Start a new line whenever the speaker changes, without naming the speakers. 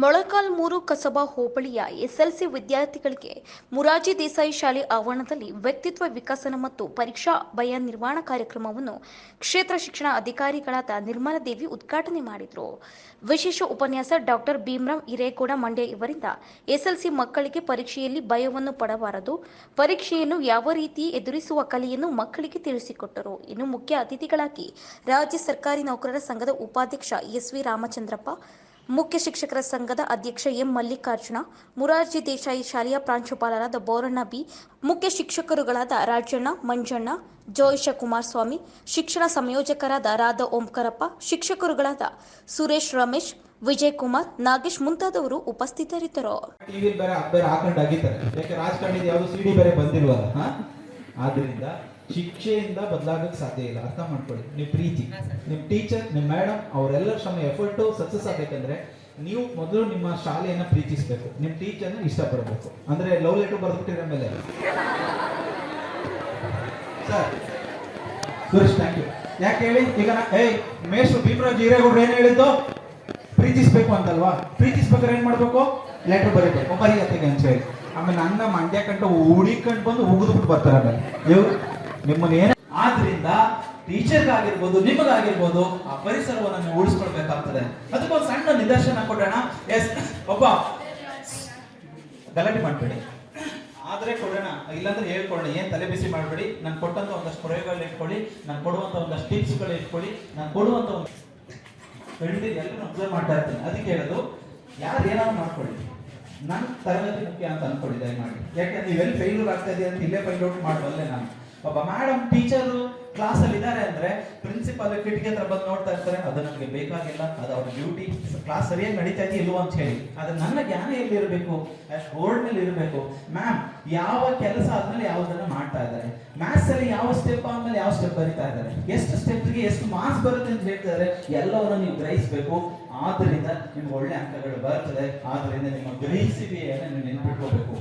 ಮೊಳಕಾಲ್ಮೂರು ಕಸಬಾ ಹೋಬಳಿಯ ಎಸ್ಎಲ್ಸಿ ವಿದ್ಯಾರ್ಥಿಗಳಿಗೆ ಮುರಾಜಿ ದೇಸಾಯಿ ಶಾಲೆ ಆವರಣದಲ್ಲಿ ವ್ಯಕ್ತಿತ್ವ ವಿಕಸನ ಮತ್ತು ಪರೀಕ್ಷಾ ಭಯ ನಿರ್ವಹಣಾ ಕಾರ್ಯಕ್ರಮವನ್ನು ಕ್ಷೇತ್ರ ಶಿಕ್ಷಣ ಅಧಿಕಾರಿಗಳಾದ ನಿರ್ಮಲ ದೇವಿ ಉದ್ಘಾಟನೆ ಮಾಡಿದರು. ವಿಶೇಷ ಉಪನ್ಯಾಸ ಡಾಕ್ಟರ್ ಭೀಮರಾವ್ ಹಿರೇಗೌಡ ಮಂಡ್ಯ ಇವರಿಂದ ಎಸ್ಎಲ್ಸಿ ಮಕ್ಕಳಿಗೆ ಪರೀಕ್ಷೆಯಲ್ಲಿ ಭಯವನ್ನು ಪಡಬಾರದು, ಪರೀಕ್ಷೆಯನ್ನು ಯಾವ ರೀತಿ ಎದುರಿಸುವ ಕಲೆಯನ್ನು ಮಕ್ಕಳಿಗೆ ತಿಳಿಸಿಕೊಟ್ಟರು. ಇನ್ನು ಮುಖ್ಯ ಅತಿಥಿಗಳಾಗಿ ರಾಜ್ಯ ಸರ್ಕಾರಿ ನೌಕರರ ಸಂಘದ ಉಪಾಧ್ಯಕ್ಷ ಎಸ್ವಿ ರಾಮಚಂದ್ರಪ್ಪ ಮುಖ್ಯ ಶಿಕ್ಷಕರ ಸಂಘದ ಅಧ್ಯಕ್ಷ ಎಂ ಮಲ್ಲಿಕಾರ್ಜುನ, ಮುರಾರ್ಜಿ ದೇಸಾಯಿ ಶಾಲೆಯ ಪ್ರಾಂಶುಪಾಲರಾದ ಬೋರಣ್ಣ ಬಿ ಮುಖ್ಯ ಶಿಕ್ಷಕರುಗಳಾದ ರಾಜಣ್ಣ, ಮಂಜಣ್ಣ ಜೋಯಿಷ ಕುಮಾರಸ್ವಾಮಿ, ಶಿಕ್ಷಣ ಸಂಯೋಜಕರಾದ ರಾಧಾ ಓಂಕರಪ್ಪ, ಶಿಕ್ಷಕರುಗಳಾದ ಸುರೇಶ್ ರಮೇಶ್ ವಿಜಯ್ ಕುಮಾರ್ ನಾಗೇಶ್ ಮುಂತಾದವರು ಉಪಸ್ಥಿತರಿದ್ದರು.
ಟಿವಿ ಶಿಕ್ಷೆಯಿಂದ ಬದಲಾಗಕ್ಕೆ ಸಾಧ್ಯ ಇಲ್ಲ. ಅರ್ಥ ಮಾಡ್ಕೊಳ್ಳಿ. ನೀವು ಪ್ರೀತಿ ನಿಮ್ಮ ಟೀಚರ್ ನಿಮ್ಮ ಮೇಡಮ್ ಅವರೆಲ್ಲರ ಶ್ರಮ ಎಫರ್ಟು ಸಕ್ಸಸ್ ಆಗಬೇಕಂದ್ರೆ ನೀವು ಮೊದಲು ನಿಮ್ಮ ಶಾಲೆಯನ್ನು ಪ್ರೀತಿಸಬೇಕು. ನಿಮ್ಮ ಟೀಚರ್ನ ಇಷ್ಟಪಡಬೇಕು. ಅಂದ್ರೆ ಲವ್ ಲೆಟರ್ ಬರೆದ್ಬಿಟ್ಟಿರೋ ಮೇಲೆ. ಸರ್ ಸುರೇಶ್ ಥ್ಯಾಂಕ್ ಯು ಯಾಕೆ ಹೇಳಿ? ಈಗ ನಾ ಏಯ್ ಮೇಷ್ಟ್ರು ಭೀಮರಾಜ್ ಹಿರೇಗೌಡ್ರು ಏನು ಹೇಳಿದ್ದು? ಪ್ರೀತಿಸ್ಬೇಕು ಅಂತಲ್ವಾ? ಪ್ರೀತಿಸ್ಬೇಕಾದ್ರೆ ಏನು ಮಾಡಬೇಕು? ಲೆಟರ್ ಬರೀಬೇಕು. ಬರೀ ಅಂತ ಹೇಳಿ. ಆಮೇಲೆ ನನ್ನ ಮಂಡ್ಯ ಕಂಡು ಹುಡಿಕೊಂಡು ಬಂದು ಉಗಿದ್ಬಿಟ್ಟು ಬರ್ತಾರೆ ಆಮೇಲೆ. ಇವ್ರು ನಿಮ್ಮನ್ನ ಏನ ಆದ್ರಿಂದ ಟೀಚರ್ಗಾಗಿರ್ಬೋದು ನಿಮಗಾಗಿರ್ಬೋದು ಆ ಪರಿಸರವನ್ನು ನೀವು ಉಳಿಸ್ಕೊಳ್ಬೇಕಾಗ್ತದೆ. ಅದಕ್ಕೊಂದು ಸಣ್ಣ ನಿದರ್ಶನ ಕೊಡೋಣ. ಎಸ್ ಒಬ್ಬ ಗಲಾಟೆ ಮಾಡಬೇಡಿ. ಆದ್ರೆ ಕೊಡೋಣ. ಇಲ್ಲಾಂದ್ರೆ ಹೇಳ್ಕೊಳ್ಳೋಣ. ಏನ್ ತಲೆ ಬಿಸಿ ಮಾಡಬೇಡಿ. ನಾನು ಕೊಟ್ಟಂತ ಒಂದಷ್ಟು ಪ್ರಯೋಗಗಳು ಇಟ್ಕೊಳ್ಳಿ. ನಾನು ಕೊಡುವಂತ ಒಂದಷ್ಟು ಟಿಪ್ಸ್ಗಳು ಇಟ್ಕೊಳ್ಳಿ. ನಾನು ಕೊಡುವಂತ ಒಂದು ಖಂಡಿತ ಎಲ್ಲರೂ ಅಬ್ಸರ್ವ್ ಮಾಡ್ತಾ ಇರ್ತೀನಿ. ಅದಕ್ಕೆ ಹೇಳೋದು, ಯಾರು ಏನಾದ್ರು ಮಾಡ್ಕೊಳ್ಳಿ. ನನ್ನ ತರಗತಿ ಮುಖ್ಯ ಅಂತ ಅನ್ಕೊಳ್ಳಿ ಮಾಡಿ ಯಾಕೆ, ನೀವೆಲ್ಲಿ ಫೇಲ್ಯೂರ್ ಆಗ್ತಾ ಇದೆ ಅಂತ ಇಲ್ಲೇ ಫೈಂಡ್ ಔಟ್ ಮಾಡಬಲ್ಲೆ ನಾನು. ಒಬ್ಬ ಮೇಡಮ್ ಟೀಚರು ಕ್ಲಾಸ್ ಅಲ್ಲಿ ಇದ್ದಾರೆ ಅಂದ್ರೆ ಪ್ರಿನ್ಸಿಪಾಲ್ ಕಿಟಕಿ ಹತ್ರ ಬಂದು ನೋಡ್ತಾ ಇರ್ತಾರೆ, ಅದು ನಮಗೆ ಬೇಕಾಗಿಲ್ಲ, ಅದು ಅವ್ರ ಡ್ಯೂಟಿ ಕ್ಲಾಸ್ ಸರಿಯಾಗಿ ನಡೀತಾ ಇದೆಯಾ ಇಲ್ವೋ ಅಂತ ಹೇಳಿ. ಆದ್ರೆ ನನ್ನ ಜ್ಞಾನ ಎಲ್ಲಿ ಇರಬೇಕು ಬೋರ್ಡ್ ಮೇಲೆ ಇರಬೇಕು. ಮ್ಯಾಮ್ ಯಾವ ಕೆಲಸ ಆದ್ಮೇಲೆ ಯಾವ್ದನ್ನ ಮಾಡ್ತಾ ಇದ್ದಾರೆ? ಮ್ಯಾಥ್ಸ್ ಅಲ್ಲಿ ಯಾವ ಸ್ಟೆಪ್ ಆದ್ಮೇಲೆ ಯಾವ ಸ್ಟೆಪ್ ಬರಿತಾ ಇದ್ದಾರೆ? ಎಷ್ಟು ಸ್ಟೆಪ್ಗೆ ಎಷ್ಟು ಮಾರ್ಕ್ಸ್ ಬರುತ್ತೆ ಅಂತ ಹೇಳ್ತಿದ್ದಾರೆ ಎಲ್ಲವನ್ನು ನೀವು ಗ್ರಹಿಸಬೇಕು. ಆದ್ರಿಂದ ನಿಮ್ಗೆ ಒಳ್ಳೆ ಅಂಕಗಳು ಬರ್ತದೆ. ಆದ್ರಿಂದ ನಿಮ್ಮ ಗ್ರಹಿಸಿ ನೀವು ನೆನ್ಪಿಟ್ಕೋಬೇಕು.